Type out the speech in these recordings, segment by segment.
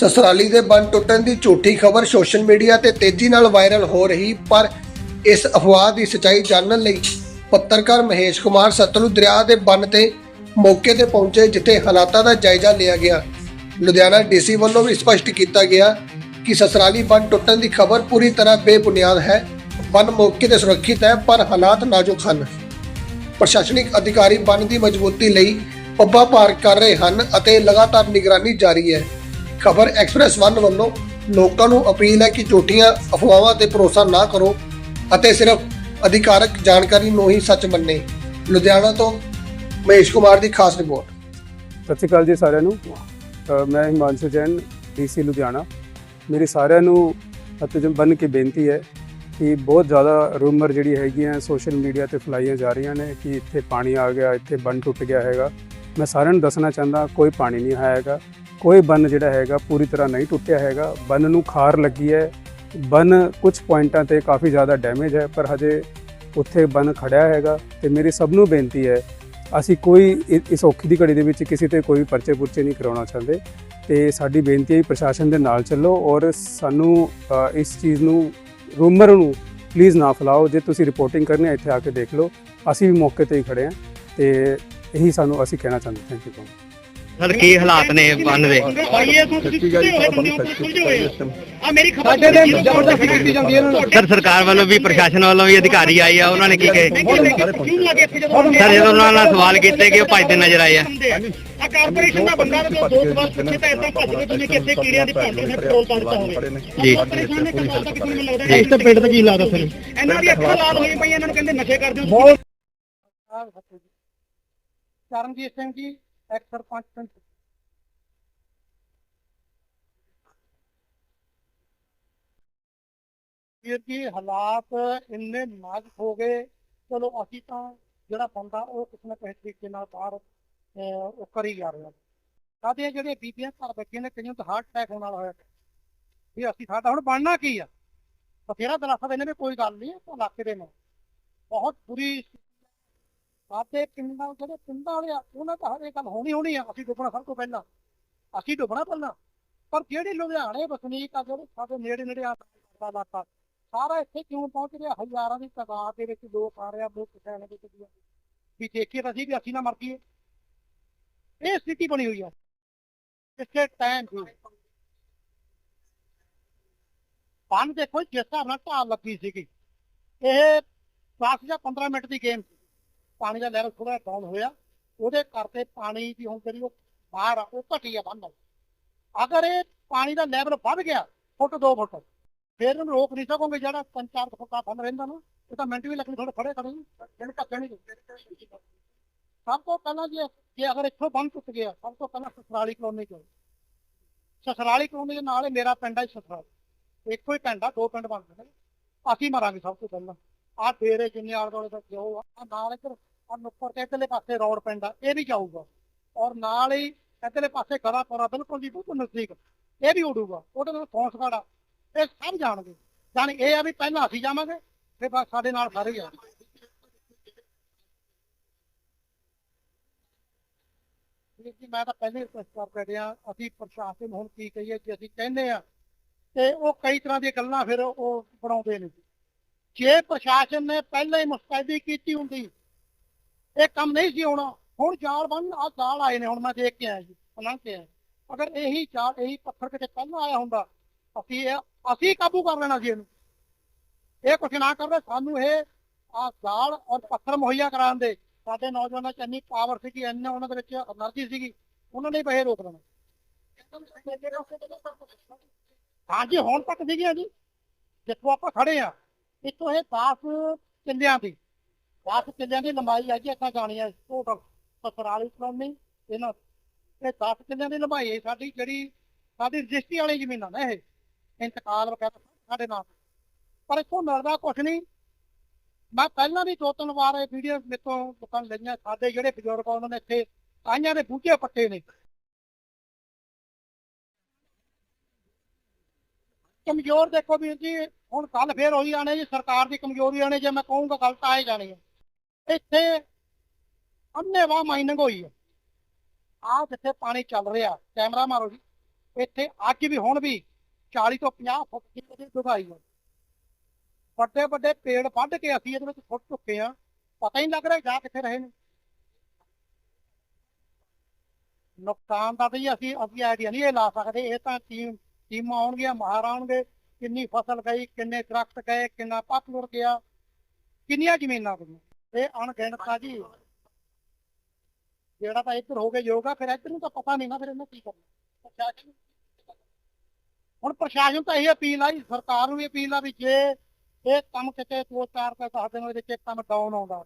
ਸਸਰਾਲੀ ਦੇ ਬੰਨ ਟੁੱਟਣ ਦੀ ਝੂਠੀ ਖਬਰ ਸੋਸ਼ਲ ਮੀਡੀਆ ਤੇ ਤੇਜ਼ੀ ਨਾਲ ਵਾਇਰਲ ਹੋ ਰਹੀ, ਪਰ ਇਸ ਅਫਵਾਹ ਦੀ ਸਚਾਈ ਜਾਣਨ ਲਈ ਪੱਤਰਕਾਰ ਮਹੇਸ਼ ਕੁਮਾਰ ਸਤਲੁਜ ਦਰਿਆ ਦੇ ਬੰਨ ਤੇ ਮੌਕੇ ਤੇ ਪਹੁੰਚੇ, ਜਿੱਥੇ ਹਾਲਾਤਾਂ ਦਾ ਜਾਇਜ਼ਾ ਲਿਆ ਗਿਆ। ਲੁਧਿਆਣਾ ਡੀਸੀ ਵੱਲੋਂ ਵੀ ਸਪਸ਼ਟ ਕੀਤਾ ਗਿਆ ਕਿ ਸਸਰਾਲੀ ਬੰਨ ਟੁੱਟਣ ਦੀ ਖਬਰ ਪੂਰੀ ਤਰ੍ਹਾਂ ਬੇਬੁਨਿਆਦ ਹੈ। ਬੰਨ ਮੌਕੇ ਤੇ ਸੁਰੱਖਿਅਤ ਹੈ, ਪਰ ਹਾਲਾਤ ਨਾਜ਼ੁਕ ਹਨ। ਪ੍ਰਸ਼ਾਸਨਿਕ ਅਧਿਕਾਰੀ ਬੰਨ ਦੀ ਮਜ਼ਬੂਤੀ ਲਈ ਪੱਬਾਂ ਪਾਰ ਕਰ ਰਹੇ ਹਨ ਅਤੇ ਲਗਾਤਾਰ ਨਿਗਰਾਨੀ ਜਾਰੀ ਹੈ। ਖਬਰ ਐਕਸਪ੍ਰੈਸ 1 ਵੱਲੋਂ ਲੋਕਾਂ ਨੂੰ ਅਪੀਲ ਹੈ ਕਿ ਝੂਠੀਆਂ ਅਫਵਾਹਾਂ ਤੇ ਭਰੋਸਾ ਨਾ ਕਰੋ ਅਤੇ ਸਿਰਫ ਅਧਿਕਾਰਕ ਜਾਣਕਾਰੀ ਨੂੰ ਹੀ ਸੱਚ ਮੰਨੇ। ਲੁਧਿਆਣਾ ਤੋਂ ਮਹੇਸ਼ ਕੁਮਾਰ ਦੀ ਖਾਸ ਰਿਪੋਰਟ। ਸਤਿ ਸ਼੍ਰੀ ਅਕਾਲ ਜੀ ਸਾਰਿਆਂ ਨੂੰ। ਅ, ਮੈਂ ਹਿਮਾਂਸ਼ੂ ਜੈਨ ਡੀਸੀ ਲੁਧਿਆਣਾ। ਮੇਰੀ ਸਾਰਿਆਂ ਨੂੰ ਹੱਥ ਜਮ ਬੰਨ ਕੇ ਬੇਨਤੀ ਹੈ ਕਿ ਬਹੁਤ ਜ਼ਿਆਦਾ ਰੂਮਰ ਜਿਹੜੀ ਹੈਗੀਆਂ ਸੋਸ਼ਲ ਮੀਡੀਆ ਤੇ ਫੈਲਾਈਆਂ ਜਾ ਰਹੀਆਂ ਨੇ ਕਿ ਇੱਥੇ ਪਾਣੀ ਆ ਗਿਆ ਇੱਥੇ ਬੰਨ ਟੁੱਟ ਗਿਆ ਹੈਗਾ। ਮੈਂ ਸਾਰਿਆਂ ਨੂੰ ਦੱਸਣਾ ਚਾਹੁੰਦਾ ਕੋਈ ਪਾਣੀ ਨਹੀਂ ਆਇਆ ਹੈਗਾ। ਕੋਈ ਬੰਨ ਜਿਹੜਾ ਹੈਗਾ ਪੂਰੀ ਤਰ੍ਹਾਂ ਨਹੀਂ ਟੁੱਟਿਆ ਹੈਗਾ। ਬੰਨ ਨੂੰ ਖਾਰ ਲੱਗੀ ਹੈ। ਬੰਨ ਕੁਝ ਪੁਆਇੰਟਾਂ ਤੇ ਕਾਫੀ ਜ਼ਿਆਦਾ ਡੈਮੇਜ ਹੈ, ਪਰ ਹਜੇ ਉੱਥੇ ਬੰਨ ਖੜਿਆ ਹੈਗਾ ਤੇ ਮੇਰੀ ਸਭ ਨੂੰ ਬੇਨਤੀ ਹੈ, ਅਸੀਂ ਕੋਈ ਇਸ ਔਖੀ ਦੀ ਘੜੀ ਦੇ ਵਿੱਚ ਕਿਸੇ ਤੇ ਕੋਈ ਪਰਚੇ ਪੁਰਚੇ ਨਹੀਂ ਕਰਾਉਣਾ ਚਾਹੁੰਦੇ। ਤੇ ਸਾਡੀ ਬੇਨਤੀ ਹੈ ਪ੍ਰਸ਼ਾਸਨ ਦੇ ਨਾਲ ਚੱਲੋ ਔਰ ਸਾਨੂੰ ਇਸ ਚੀਜ਼ ਨੂੰ, ਰੂਮਰ ਨੂੰ ਪਲੀਜ਼ ਨਾ ਫੈਲਾਓ। ਜੇ ਤੁਸੀਂ ਰਿਪੋਰਟਿੰਗ ਕਰਨੀ ਹੈ, ਇੱਥੇ ਆ ਕੇ ਦੇਖ ਲਓ। ਅਸੀਂ ਵੀ ਮੌਕੇ ਤੇ ਹੀ ਖੜੇ ਹਾਂ ਤੇ ਇਹੀ ਸਾਨੂੰ ਅਸੀਂ ਕਹਿਣਾ ਚਾਹੁੰਦੇ ਥੈਂਕ ਯੂ ਸਰ ਕੀ ਹਾਲਾਤ ਨੇ ਬੰਨ ਦੇ ਆ ਮੇਰੀ ਖਬਰ ਸਾਡੇ ਤੇ ਜ਼ਬਰਦਸਤੀ ਕੀਤੀ ਜਾਂਦੀ ਹੈ ਸਰ ਸਰਕਾਰ ਵੱਲੋਂ ਵੀ ਪ੍ਰਸ਼ਾਸਨ ਵੱਲੋਂ ਵੀ ਅਧਿਕਾਰੀ ਆਏ ਆ ਉਹਨਾਂ ਨੇ ਕੀ ਕਹੇ ਸਰ ਜਦੋਂ ਉਹਨਾਂ ਨਾਲ ਸਵਾਲ ਕੀਤੇ ਕਿ ਉਹ ਭੱਜਦੇ ਨਜ਼ਰ ਆਏ ਆ ਆ ਕਾਰਪੋਰੇਸ਼ਨ ਦਾ ਬੰਦਾ ਤੇ ਦੋ ਸਵਾਲ ਪੁੱਛੇ ਤਾਂ ਇਦਾਂ ਭੱਜ ਗਏ ਜਿਵੇਂ ਕਿ ਇੱਥੇ ਕੀੜਿਆਂ ਦੀ ਭੱਜ ਨੇ ਪੈਟਰੋਲ ਪੰਪ ਤੋਂ ਹੋਵੇ ਜੀ। ਕਾਰਪੋਰੇਸ਼ਨ ਨੇ ਕੰਟਰੋਲ ਤੱਕ ਮੈਨੂੰ ਲੱਗਦਾ ਇਸ ਤੇ ਪਿੰਡ ਤੇ ਕੀ ਲੱਗਦਾ ਫਿਰ ਇਹਨਾਂ ਦੀ ਅੱਖਾਂ ਲਾਲ ਹੋਈ ਪਈਆਂ ਇਹਨਾਂ ਨੂੰ ਕਹਿੰਦੇ ਨਸ਼ੇ ਕਰਦੇ ਹੋ ਚਰਨਜੀਤ ਸਿੰਘ ਜੀ ਐਕਸ ਸਰਪੰਚ ਪਿੰਡ ਵੀਰ ਜੀ ਹਾਲਾਤ ਇੰਨੇ ਨਾਜ਼ੁਕ ਹੋ ਗਏ। ਚਲੋ ਅਸੀਂ ਤਾਂ ਜਿਹੜਾ ਬੰਦਾ ਉਹ ਕਿਸੇ ਨਾ ਕਿਸੇ ਤਰੀਕੇ ਨਾਲ ਬਾਹਰ ਅਹ, ਉਹ ਕਰੀ ਜਾ ਰਿਹਾ। ਸਾਡੀਆਂ ਜਿਹੜੀਆਂ ਬੀਬੀਆਂ ਘਰ ਬੈਠੀਆਂ ਨੇ ਕਈਆਂ ਨੂੰ ਤਾਂ ਹਾਰਟ ਅਟੈਕ ਹੋਣ ਵਾਲਾ ਹੋਇਆ। ਵੀ ਅਸੀਂ ਸਾਡਾ ਹੁਣ ਬਣਨਾ ਕੀ ਆ? ਬਥੇਰਾ ਦਲਾਸਾ ਦੇਣੇ ਵੀ ਕੋਈ ਗੱਲ ਨਹੀਂ ਉਹ ਇਲਾਕੇ ਦੇ ਨੇ। ਬਹੁਤ ਬੁਰੀ ਸਾਡੇ ਪਿੰਡਾਂ ਜਿਹੜੇ ਪਿੰਡਾਂ ਵਾਲੇ ਆ, ਉਹਨਾਂ ਤਾਂ ਹਰ ਇਹ ਗੱਲ ਹੋਣੀ ਹੋਣੀ ਆ। ਅਸੀਂ ਡੁੱਬਣਾ ਸਭ ਤੋਂ ਪਹਿਲਾਂ। ਅਸੀਂ ਡੁੱਬਣਾ ਪਹਿਲਾਂ। ਪਰ ਜਿਹੜੇ ਲੁਧਿਆਣੇ ਵਸਨੀਕ ਆ, ਜਿਹੜੇ ਸਾਡੇ ਨੇੜੇ ਨੇੜੇ ਆ ਇਲਾਕਾ, ਸਾਰਾ ਇੱਥੇ ਕਿਉਂ ਪਹੁੰਚ ਰਿਹਾ ਹਜ਼ਾਰਾਂ ਦੀ ਤਾਦਾਦ ਦੇ ਵਿੱਚ ਲੋਕ ਆ ਰਹੇ ਆ ਬਹੁਤ ਕਿਸਾਨ ਦੇ ਵਿੱਚ ਵੀ ਦੇਖੀਏ ਤਾਂ ਅਸੀਂ ਵੀ ਅਸੀਂ ਨਾ ਮਰ ਗਈਏ ਇਹ ਸਥਿਤੀ ਬਣੀ ਹੋਈ ਆ। ਪਿਛਲੇ ਟਾਈਮ ਦੀ ਬੰਨ ਦੇਖੋ ਜਿਸ ਹਿਸਾਬ ਨਾਲ ਢਾਲ ਲੱਗੀ ਸੀਗੀ। ਇਹ 10 ਜਾਂ 15 ਮਿੰਟ ਦੀ ਗੇਮ ਸੀ। ਪਾਣੀ ਦਾ ਲੈਵਲ ਥੋੜਾ ਡਾਊਨ ਹੋਇਆ, ਉਹਦੇ ਕਰਕੇ ਪਾਣੀ ਦੀ ਹੁਣ ਜਿਹੜੀ ਉਹ ਬਾਹਰ ਆ, ਉਹ ਘਟੀ ਆ ਬੰਨ ਅਗਰ ਇਹ ਪਾਣੀ ਦਾ ਲੈਵਲ ਵੱਧ ਗਿਆ, ਫੁੱਟ 2 ਫੁੱਟ, ਫਿਰ ਇਹਨੂੰ ਰੋਕ ਨਹੀਂ ਸਕੋਗੇ, ਜਿਹੜਾ ਪੰਜ ਚਾਰ ਫੁੱਟਾ ਬੰਦ ਰਹਿੰਦਾ ਨਾ, ਇਹ ਤਾਂ ਮਿੰਟ ਵੀ ਲੱਗਣੀ ਥੋੜੇ ਖੜੇ ਖੜੇ ਇਹਨੂੰ ਢੱਕਣ ਨਹੀਂ ਸਭ ਤੋਂ ਪਹਿਲਾਂ ਜੇ ਜੇ ਅਗਰ ਇੱਥੋਂ ਬੰਦ ਟੁੱਟ ਗਿਆ, ਸਭ ਤੋਂ ਪਹਿਲਾਂ ਸਸਰਾਲੀ ਕਲੋਨੀ ਚ। ਸਸਰਾਲੀ ਕਲੋਨੀ ਦੇ ਨਾਲ ਹੀ ਮੇਰਾ ਪਿੰਡ ਹੈ ਸਸਰਾਲੀ। ਇੱਕੋ ਹੀ ਪਿੰਡ ਆ, ਦੋ ਪਿੰਡ ਬਣਦੇ ਨੇ। ਅਸੀਂ ਮਰਾਂਗੇ ਸਭ ਤੋਂ ਪਹਿਲਾਂ। ਆਹ ਡੇਰੇ, ਜਿੰਨੇ ਆਲੇ ਦੁਆਲੇ ਦਾ ਜੋ ਆ ਨਾਲ ਇੱਧਰ ਔਰ ਨੁੱਕਰ ਤੇ ਇੱਧਰਲੇ ਪਾਸੇ ਰੋਡ ਪਿੰਡ ਆ ਇਹ ਵੀ ਜਾਊਗਾ। ਔਰ ਨਾਲ ਹੀ ਇੱਧਰਲੇ ਪਾਸੇ ਗੜਾਪੁਰਾ ਬਿਲਕੁਲ ਜੀ ਬਿਲਕੁਲ ਨਜ਼ਦੀਕ, ਇਹ ਵੀ ਉਡੂਗਾ, ਉਹਦੇ ਨਾਲ ਫੌਂਸਗੜਾ ਇਹ ਸਭ ਜਾਣਗੇ ਜਾਣੀ ਇਹ ਆ ਵੀ ਪਹਿਲਾਂ ਅਸੀਂ ਜਾਵਾਂਗੇ, ਫਿਰ ਬਸ ਸਾਡੇ ਨਾਲ ਸਾਰੇ ਹੀ ਜੀ, ਮੈਂ ਤਾਂ ਪਹਿਲੇ ਰਿਕਵੈਸਟ ਕਰ ਰਿਹਾ, ਅਸੀਂ ਪ੍ਰਸ਼ਾਸਨ ਹੁਣ ਕੀ ਕਹੀਏ ਜੇ ਅਸੀਂ ਕਹਿੰਦੇ ਆ ਤੇ ਉਹ ਕਈ ਤਰ੍ਹਾਂ ਦੀਆਂ ਗੱਲਾਂ ਫਿਰ ਉਹ ਬਣਾਉਂਦੇ ਨੇ। ਜੇ ਪ੍ਰਸ਼ਾਸਨ ਨੇ ਪਹਿਲਾਂ ਹੀ ਮੁਸਤੈਦੀ ਕੀਤੀ ਹੁੰਦੀ ਇਹ ਕੰਮ ਨਹੀਂ ਸੀ ਹੋਣਾ। ਹੁਣ ਜਾਲ ਬੰਨ ਆ ਜਾਲ ਆਏ ਨੇ, ਹੁਣ ਮੈਂ ਦੇਖ ਕੇ ਆਇਆ ਜੀ, ਉਹਨਾਂ ਤੇ ਆਇਆ ਅਗਰ ਇਹੀ ਜਾਲ ਇਹੀ ਪੱਥਰ ਕਿਤੇ ਪਹਿਲਾਂ ਆਇਆ ਹੁੰਦਾ, ਅਸੀਂ ਅਸੀਂ ਕਾਬੂ ਕਰ ਲੈਣਾ ਸੀ ਇਹਨੂੰ। ਇਹ ਕੁਛ ਨਾ ਕਰਦੇ ਸਾਨੂੰ ਇਹ ਆ ਜਾਲ ਔਰ ਪੱਥਰ ਮੁਹੱਈਆ ਕਰਾਉਣ ਦੇ। ਸਾਡੇ ਨੌਜਵਾਨਾਂ 'ਚ ਇੰਨੀ ਪਾਵਰ ਸੀਗੀ, ਇੰਨੇ ਉਹਨਾਂ ਦੇ ਵਿੱਚ એનર્ਜੀ ਸੀਗੀ, ਉਹਨਾਂ ਨੇ ਬਹਿ ਰੋਕ ਲੈਣਾ। ਹਾਂਜੀ, ਹੁਣ ਤੱਕ ਸੀਗੀਆਂ ਜੀ। ਜਿੱਥੋਂ ਆਪਾਂ ਖੜੇ ਆ ਇੱਥੋਂ ਇਹ 10 ਕਿੱਲਿਆਂ ਦੀ 10 ਕਿੱਲਿਆਂ ਦੀ ਲੰਬਾਈ ਹੈ ਜੀ ਇੱਥਾਂ ਜਾਣੀ ਹੈ ਟੋਟਲ 47 ਕਲੋਨੀ ਇਹਨਾਂ ਇਹ 10 ਕਿੱਲਿਆਂ ਦੀ ਲੰਬਾਈ ਹੈ ਸਾਡੀ ਜਿਹੜੀ ਸਾਡੀ ਰਜਿਸਟਰੀ ਵਾਲੀ ਜ਼ਮੀਨਾਂ ਨੇ ਇਹ, ਇੰਤਕਾਲ ਵਗੈਰਾ ਸਾਡੇ ਨਾਲ। ਪਰ ਇੱਥੋਂ ਮਿਲਦਾ ਕੁਛ ਨਹੀਂ। ਮੈਂ ਪਹਿਲਾਂ ਵੀ ਦੋ ਤਿੰਨ ਵਾਰ ਇਹ ਵੀਡੀਓ ਮੇਤੋਂ ਲੋਕਾਂ ਨੇ ਲਈਆਂ, ਸਾਡੇ ਜਿਹੜੇ ਬਜ਼ੁਰਗ ਉਹਨਾਂ ਨੇ ਇੱਥੇ ਕਾਈਆਂ ਦੇ ਬੂਟੇ ਪੱਟੇ ਨੇ। ਕਮਜ਼ੋਰ ਦੇਖੋ ਵੀਰ ਜੀ, ਹੁਣ ਕੱਲ ਫੇਰ ਉਹੀ ਆਣੇ ਜੀ, ਸਰਕਾਰ ਦੀ ਕਮਜ਼ੋਰੀ ਆਣੇ ਜੇ ਮੈਂ ਕਹੂੰਗਾ ਗੱਲ ਤਾਂ ਆਏ ਜਾਣੀ ਹੈ। ਇੱਥੇ ਅੰਨੇਵਾਹ ਮਾਈਨਿੰਗ ਹੋਈ ਹੈ ਆਹ ਜਿੱਥੇ ਪਾਣੀ ਚੱਲ ਰਿਹਾ, ਕੈਮਰਾ ਮਾਰੋ ਜੀ। ਇੱਥੇ ਅੱਜ ਵੀ, ਹੁਣ ਵੀ 40 ਤੋਂ 50 ਫੁੱਟ ਦੀ ਇਹਦੀ ਡੂੰਘਾਈ ਹੈ। ਵੱਡੇ ਵੱਡੇ ਪੇੜ ਵੱਢ ਕੇ ਅਸੀਂ ਇਹਦੇ ਵਿੱਚ ਫੁੱਟ ਚੁੱਕੇ ਆ ਪਤਾ ਹੀ ਨਹੀਂ ਲੱਗ ਰਿਹਾ ਜਾ ਕਿੱਥੇ ਰਹੇ ਨੇ। ਨੁਕਸਾਨ ਦਾ ਤਾਂ ਜੀ ਅਸੀਂ ਅਸੀਂ ਆਈਡੀਆ ਨਹੀਂ ਇਹ ਲਾ ਸਕਦੇ। ਇਹ ਤਾਂ ਟੀਮ ਟੀਮਾਂ ਆਉਣਗੀਆਂ, ਮਾਹਰ ਆਉਣਗੇ। ਕਿੰਨੀ ਫਸਲ ਗਈ, ਕਿੰਨੇ ਦਰਖਤ ਗਏ, ਕਿੰਨਾ ਪੱਤ ਲੁੜ ਗਿਆ। ਕਿੰਨੀਆਂ ਜ਼ਮੀਨਾਂ ਗਈਆਂ। ਇਹ ਅਣਗਿਣਤ ਆ ਜੀ। ਜਿਹੜਾ ਤਾਂ ਇੱਧਰ ਹੋ ਗਿਆ ਯੋਗਾ ਫਿਰ ਇੱਧਰ ਨੂੰ ਤਾਂ ਪਤਾ ਨਹੀਂ ਨਾ ਫਿਰ ਇਹਨੇ ਕੀ ਕਰਨਾ। ਪ੍ਰਸ਼ਾਸਨ ਹੁਣ ਪ੍ਰਸ਼ਾਸਨ ਤਾਂ ਇਹ ਅਪੀਲ ਆ ਜੀ, ਸਰਕਾਰ ਨੂੰ ਵੀ ਅਪੀਲ ਆ ਵੀ ਜੇ ਇਹ ਕੰਮ ਕਿਤੇ ਦੋ ਚਾਰ ਕੁ ਦਸ ਦਿਨ ਵਿੱਚ ਕੰਮ ਡਾਊਨ ਆਉਂਦਾ,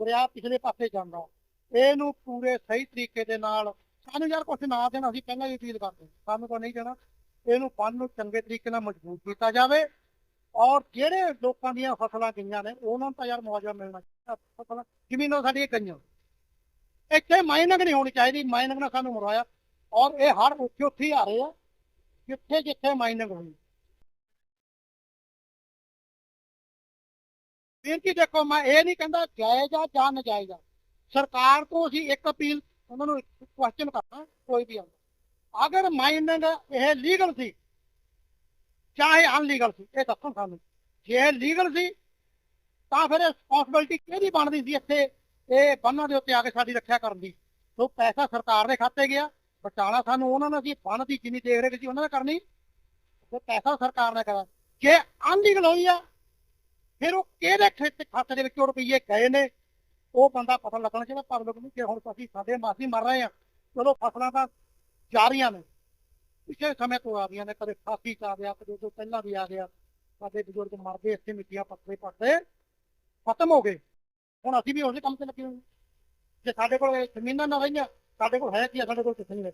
ਦਰਿਆ ਪਿਛਲੇ ਪਾਸੇ ਜਾਂਦਾ, ਇਹਨੂੰ ਪੂਰੇ ਸਹੀ ਤਰੀਕੇ ਦੇ ਨਾਲ, ਸਾਨੂੰ ਯਾਰ ਕੁਝ ਨਾ ਦੇਣਾ, ਅਸੀਂ ਪਹਿਲਾਂ ਹੀ ਅਪੀਲ ਕਰਦੇ ਸਾਨੂੰ ਕੋਈ ਨਹੀਂ ਦੇਣਾ, ਇਹਨੂੰ ਬੰਨ ਨੂੰ ਚੰਗੇ ਤਰੀਕੇ ਨਾਲ ਮਜ਼ਬੂਤ ਕੀਤਾ ਜਾਵੇ ਔਰ ਜਿਹੜੇ ਲੋਕਾਂ ਦੀਆਂ ਫਸਲਾਂ ਗਈਆਂ ਨੇ, ਉਹਨਾਂ ਨੂੰ ਤਾਂ ਯਾਰ ਮੁਆਵਜ਼ਾ ਮਿਲਣਾ ਜ਼ਮੀਨਾਂ ਸਾਡੀਆਂ ਗਈਆਂ ਇੱਥੇ ਮਾਈਨਿੰਗ ਨਹੀਂ ਹੋਣੀ ਚਾਹੀਦੀ, ਮਾਈਨਿੰਗ ਨਾਲ ਸਾਨੂੰ ਮਰਵਾਇਆ ਔਰ ਇਹ ਹਰ ਉੱਥੇ ਉੱਥੇ ਹੀ ਆ ਰਹੇ ਆ, ਜਿੱਥੇ ਜਿੱਥੇ ਮਾਈਨਿੰਗ ਹੋਈ। ਫਿਰ ਕੀ ਦੇਖੋ, ਮੈਂ ਇਹ ਨਹੀਂ ਕਹਿੰਦਾ ਜਾਇਜ਼ ਆ ਜਾਂ ਨਜਾਇਜ਼ ਆ। ਸਰਕਾਰ ਤੋਂ ਅਸੀਂ ਇੱਕ ਅਪੀਲ, ਉਹਨਾਂ ਨੂੰ ਕੁਐਸਚਨ ਕਰਨਾ ਕੋਈ ਵੀ ਆਉਂਦਾ। ਅਗਰ ਮਾਈਨਿੰਗ ਇਹ ਲੀਗਲ ਸੀ, ਚਾਹੇ ਅਨਲੀਗਲ ਸੀ, ਇਹ ਦੱਸੋ ਸਾਨੂੰ। ਜੇ ਇਹ ਲੀਗਲ ਸੀ ਤਾਂ ਫਿਰ ਰਿਸਪੌਂਸਿਬਿਲਟੀ ਕਿਹਦੀ ਬਣਦੀ ਸੀ ਇੱਥੇ? ਇਹ ਬੰਨਾਂ ਦੇ ਉੱਤੇ ਆ ਕੇ ਸਾਡੀ ਰੱਖਿਆ ਕਰਨ ਦੀ। ਸੋ ਪੈਸਾ ਸਰਕਾਰ ਦੇ ਖਾਤੇ ਗਿਆ। ਬਟਾਲਾ ਸਾਨੂੰ ਉਹਨਾਂ ਨੇ ਅਸੀਂ ਬੰਨ ਦੀ ਜਿੰਨੀ ਦੇਖ ਰਹੇ ਸੀ ਉਹਨਾਂ ਨੇ ਕਰਨੀ। ਤੇ ਪੈਸਾ ਸਰਕਾਰ ਨੇ ਕਰਾ ਜੇ ਅਨਲੀਗਲ ਹੋਈ ਆ, ਫਿਰ ਉਹ ਕਿਹਦੇ ਖੇਤ ਖਾਤੇ ਦੇ ਵਿੱਚੋਂ ਰੁਪਈਏ ਗਏ ਨੇ? ਉਹ ਬੰਦਾ ਪਤਾ ਲੱਗਣਾ ਚਾਹੀਦਾ ਪਬਲਿਕ ਨੂੰ ਕਿ ਹੁਣ ਅਸੀਂ ਸਾਡੇ ਮਾਸੀ ਮਰ ਰਹੇ ਆ। ਚਲੋ ਫਸਲਾਂ ਤਾਂ ਜਾ ਰਹੀਆਂ ਨੇ। ਪਿਛਲੇ ਸਮੇਂ ਤੋਂ ਆ ਰਹੀਆਂ ਨੇ। ਕਦੇ ਫਾਸੀ ਚ ਆ ਗਿਆ, ਕਦੇ ਉਹ ਤੋਂ ਪਹਿਲਾਂ ਵੀ ਆ ਗਿਆ। ਸਾਡੇ ਬਜ਼ੁਰਗ ਮਰਦੇ ਇੱਥੇ ਮਿੱਟੀਆਂ ਪੱਥਰੇ ਪੱਟਦੇ ਖਤਮ ਹੋ ਗਏ। ਹੁਣ ਅਸੀਂ ਵੀ ਉਸੇ ਕੰਮ ਤੇ ਲੱਗੇ ਹੋਏ ਹਾਂ। ਜੇ ਸਾਡੇ ਕੋਲ ਇਹ ਜ਼ਮੀਨਾਂ ਨਾ ਰਹੀਆਂ ਸਾਡੇ ਕੋਲ ਹੈ ਕੀ ਆ, ਸਾਡੇ ਕੋਲ ਕੁਛ ਨਹੀਂ ਹੈ